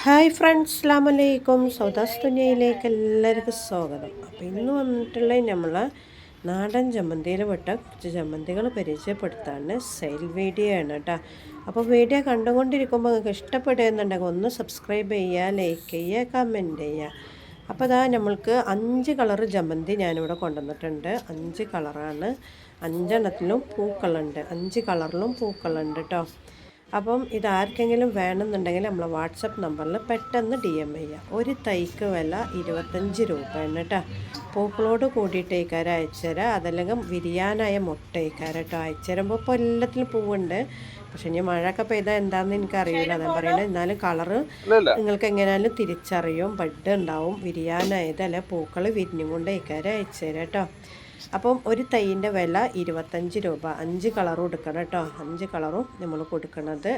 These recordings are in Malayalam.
ഹായ് ഫ്രണ്ട്സ് അസ്ലാം അലൈക്കും സൗദാസ് തുനിയയിലേക്ക് എല്ലാവർക്കും സ്വാഗതം. അപ്പോൾ ഇന്ന് വന്നിട്ടുള്ള നമ്മൾ നാടൻ ചമ്മന്തിയിൽ പെട്ട കുറച്ച് ചമ്മന്തികൾ പരിചയപ്പെടുത്താണ് സെയിൽ വീഡിയോ ആണ് കേട്ടോ. അപ്പോൾ വീഡിയോ കണ്ടുകൊണ്ടിരിക്കുമ്പോൾ നിങ്ങൾക്ക് ഇഷ്ടപ്പെടുന്നുണ്ടെങ്കിൽ ഒന്ന് സബ്സ്ക്രൈബ് ചെയ്യുക ലൈക്ക് ചെയ്യുക കമന്റ് ചെയ്യുക. അപ്പോൾ അതാ നമ്മൾക്ക് അഞ്ച് കളറ് ജമന്തി ഞാനിവിടെ കൊണ്ടുവന്നിട്ടുണ്ട്. അഞ്ച് കളറാണ് അഞ്ചെണ്ണത്തിലും പൂക്കളുണ്ട്. അഞ്ച് കളറിലും പൂക്കളുണ്ട് കേട്ടോ. അപ്പം ഇതാർക്കെങ്കിലും വേണമെന്നുണ്ടെങ്കിൽ നമ്മളെ വാട്സപ്പ് നമ്പറിൽ പെട്ടെന്ന് ഡി എം ചെയ്യുക ഒരു തൈക്ക് വില ഇരുപത്തഞ്ച് രൂപയാണ് കേട്ടോ. പൂക്കളോട് കൂടിയിട്ട് ഇക്കാര അയച്ചുതരാം. അതല്ലെങ്കിൽ വിരിയാനായ മുട്ട ഇക്കാര കേട്ടോ അയച്ചുതരുമ്പോൾ ഇപ്പോൾ എല്ലാത്തിലും പൂവുണ്ട്. പക്ഷെ ഇനി മഴയൊക്കെ പെയ്താൽ എന്താണെന്ന് എനിക്കറിയില്ല. അതാ പറയുന്നത് എന്നാലും കളറ് നിങ്ങൾക്ക് എങ്ങനെയാലും തിരിച്ചറിയും. ബഡ് ഉണ്ടാവും. വിരിയാനായതല്ല പൂക്കൾ വിരിഞ്ഞും കൊണ്ട് ഇക്കാര അയച്ചുതരാം കേട്ടോ. അപ്പം ഒരു തൈന്റെ വില ഇരുപത്തഞ്ച് രൂപ. അഞ്ച് കളറും എടുക്കണം കേട്ടോ. അഞ്ച് കളറും നമ്മൾ കൊടുക്കണത്.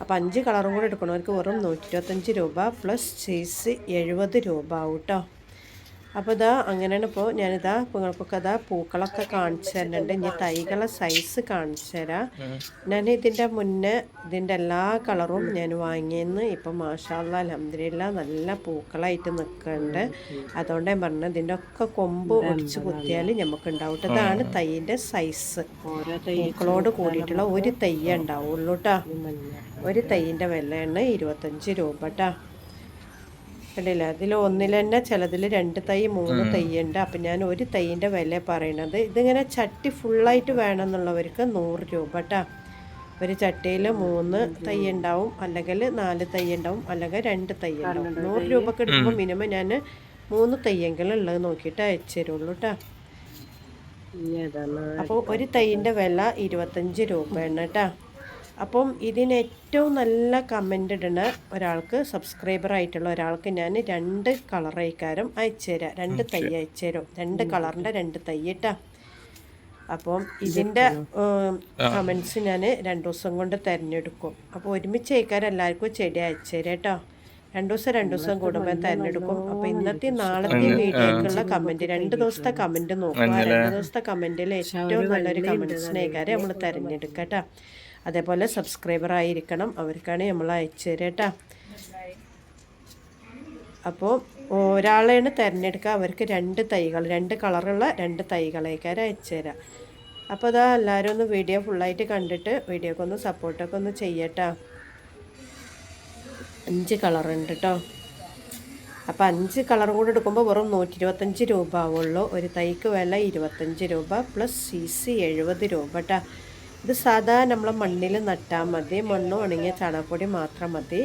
അപ്പോൾ അഞ്ച് കളറും കൂടെ എടുക്കണവർക്ക് വെറും നൂറ്റി രൂപ പ്ലസ് ചീസ് എഴുപത് രൂപ ആവും കേട്ടോ. അപ്പോൾ ഇതാ അങ്ങനെയാണ് ഇപ്പോൾ ഞാനിതാ നിങ്ങൾക്കൊക്കെ അതാ പൂക്കളൊക്കെ കാണിച്ചു തരുന്നുണ്ട്. ഇനി തൈകളെ സൈസ് കാണിച്ചു തരാം. ഞാൻ ഇതിന്റെ മുന്നേ ഇതിന്റെ എല്ലാ കളറും ഞാൻ വാങ്ങിയെന്ന് ഇപ്പം മാഷാല്ല അലഹമില്ല നല്ല പൂക്കളായിട്ട് നിൽക്കുന്നുണ്ട്. അതുകൊണ്ട് ഞാൻ പറഞ്ഞത് ഇതിന്റെ ഒക്കെ കൊമ്പ് ഒടിച്ച് കുത്തിയാൽ നമുക്ക് ഉണ്ടാവും. ഇതാണ് തൈന്റെ സൈസ് പൂക്കളോട് കൂടിയിട്ടുള്ള ഒരു തൈ ഉണ്ടാവുള്ളൂ കേട്ടോ ഒരു തൈന്റെ വിലയാണ് ഇരുപത്തഞ്ച് രൂപ കേട്ടോ കണ്ടില്ല അതിൽ ഒന്നിൽ തന്നെ ചിലതിൽ രണ്ട് തൈ മൂന്ന് തൈ ഉണ്ട് അപ്പം ഞാൻ ഒരു തൈന്റെ വില പറയണത്. ഇതിങ്ങനെ ചട്ടി ഫുള്ളായിട്ട് വേണമെന്നുള്ളവർക്ക് നൂറ് രൂപ കേട്ടോ ഒരു ചട്ടിയിൽ മൂന്ന് തൈ ഉണ്ടാവും അല്ലെങ്കിൽ നാല് തൈ ഉണ്ടാവും അല്ലെങ്കിൽ രണ്ട് തൈ ഉണ്ടാവും നൂറ് രൂപക്ക് എടുക്കുമ്പോൾ മിനിമം ഞാൻ മൂന്ന് തയ്യെങ്കിലും ഉള്ളത് നോക്കിയിട്ട് അയച്ചു തരുള്ളൂ കേട്ടോ അപ്പോൾ ഒരു തൈന്റെ വില ഇരുപത്തഞ്ച് രൂപയാണ് കേട്ടോ അപ്പം ഇതിന് ഏറ്റവും നല്ല കമന്റ് ഇടുന്ന ഒരാൾക്ക് സബ്സ്ക്രൈബർ ആയിട്ടുള്ള ഒരാൾക്ക് ഞാൻ രണ്ട് കളർ അയക്കാരം അയച്ചു തരാം രണ്ട് തൈ അയച്ചു തരും രണ്ട് കളറിന്റെ രണ്ട് തൈ ഇട്ടാ അപ്പം ഇതിന്റെ കമൻസ് ഞാൻ രണ്ട് ദിവസം കൊണ്ട് തിരഞ്ഞെടുക്കും. അപ്പോൾ ഒരുമിച്ച് അയക്കാരം എല്ലാവർക്കും ചെടി അയച്ചു തരാം കേട്ടോ. രണ്ടു ദിവസം രണ്ടു ദിവസം കൂടുമ്പോൾ തിരഞ്ഞെടുക്കും. അപ്പോൾ ഇന്നത്തെ നാളത്തെ വീഡിയോക്കുള്ള കമന്റ് രണ്ട് ദിവസത്തെ കമന്റ് നോക്കുക രണ്ട് ദിവസത്തെ കമന്റിൽ ഏറ്റവും നല്ലൊരു കമന്റ്സിനേക്കാരെ നമ്മൾ തിരഞ്ഞെടുക്കട്ടോ കേട്ടോ. അതേപോലെ സബ്സ്ക്രൈബർ ആയിരിക്കണം. അവർക്കാണ് നമ്മൾ അയച്ചു തരിക കേട്ടോ. അപ്പോൾ ഒരാളെയാണ് തിരഞ്ഞെടുക്കുക. അവർക്ക് രണ്ട് തൈകൾ രണ്ട് കളറുള്ള രണ്ട് തൈകളേക്കാർ അയച്ചു തരാം അപ്പോൾ അതാ എല്ലാവരും ഒന്ന് വീഡിയോ ഫുള്ളായിട്ട് കണ്ടിട്ട് വീഡിയോക്ക് ഒന്ന് സപ്പോർട്ടൊക്കെ ഒന്ന് ചെയ്യട്ടോ അഞ്ച് കളറുണ്ട് കേട്ടോ. അപ്പോൾ അഞ്ച് കളറും കൂടെ എടുക്കുമ്പോൾ വെറും നൂറ്റി ഇരുപത്തഞ്ച് രൂപ ആവുള്ളൂ. ഒരു തൈക്ക് വില ഇരുപത്തഞ്ച് രൂപ പ്ലസ് സി സി എഴുപത് രൂപ കേട്ടോ. ഇത് സാധാ നമ്മൾ മണ്ണിൽ നട്ടാൽ മതി. മണ്ണ് ഉണങ്ങിയ ചാണകപ്പൊടി മാത്രം മതി.